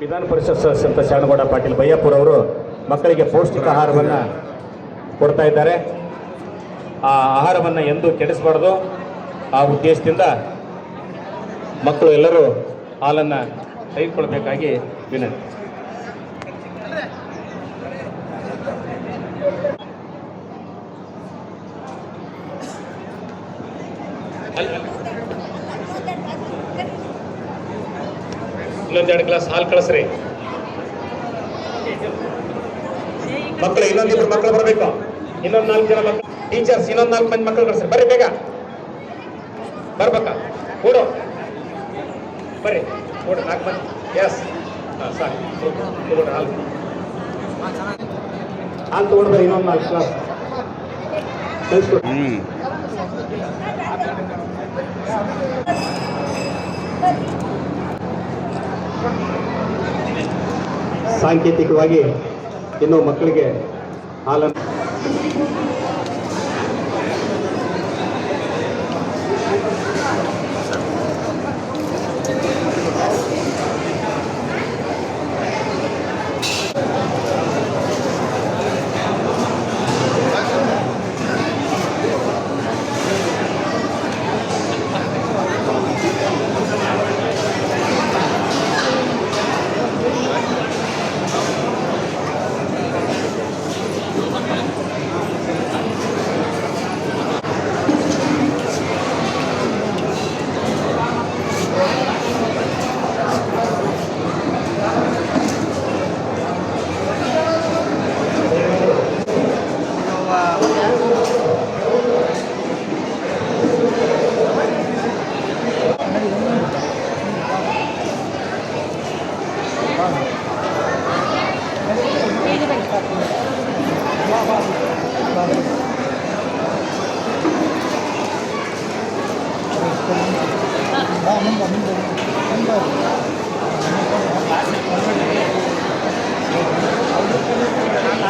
ವಿಧಾನ ಪರಿಷತ್ ಸದಸ್ಯ ಶರಣಗೌಡ ಪಾಟೀಲ್ ಬಯ್ಯಪ್ಪರವರು ಮಕ್ಕಳಿಗೆ ಪೌಷ್ಟಿಕ ಆಹಾರವನ್ನು ಕೊಡ್ತಾ ಇದ್ದಾರೆ. ಆ ಆಹಾರವನ್ನು ಎಂದೂ ಕೆಡಿಸಬಾರ್ದು. ಆ ಉದ್ದೇಶದಿಂದ ಮಕ್ಕಳು ಎಲ್ಲರೂ ಹಾಲನ್ನು ತೆಗೆದುಕೊಳ್ಬೇಕಾಗಿ ವಿನಂತಿ. ಇನ್ನೊಂದೆರಡು ಗ್ಲಾಸ್ ಹಾಲು ಕಳಿಸ್ರಿ. ಮಕ್ಕಳು ಇನ್ನೊಂದಿಬ್ರು ಮಕ್ಕಳು ಬರಬೇಕು. ಇನ್ನೊಂದು ನಾಲ್ಕು ಜನ ಮಕ್ಕಳು ಟೀಚರ್ಸ್ ಇನ್ನೊಂದು ನಾಲ್ಕು ಮಂದಿ ಮಕ್ಕಳು ಕಳಿಸ್ರಿ. ಬರ್ರಿ ಬೇಗ. ಬರ್ಬೇಕಾ? ಕೊಡು. ಬರ್ರಿ. ಕೊಡು ನಾಲ್ಕು ಮಂದಿ. ಎಸ್ ಹಾಂ ಸಾಕು. ತಗೊಂಡ್ರಿ ಹಾಲು. ಹಾಲು ತಗೊಂಡ್ರೆ ಇನ್ನೊಂದು ನಾಲ್ಕು ಗ್ಲಾಸ್. ಕಳಿಸ್ಕೊಡಿ. ಸಾಂಕೇತಿಕವಾಗಿ ಇನ್ನೂ ಮಕ್ಕಳಿಗೆ ಹಾಲನ್ನು มันบ่มันบ่มันบ่เอาลูกไปเลยนะ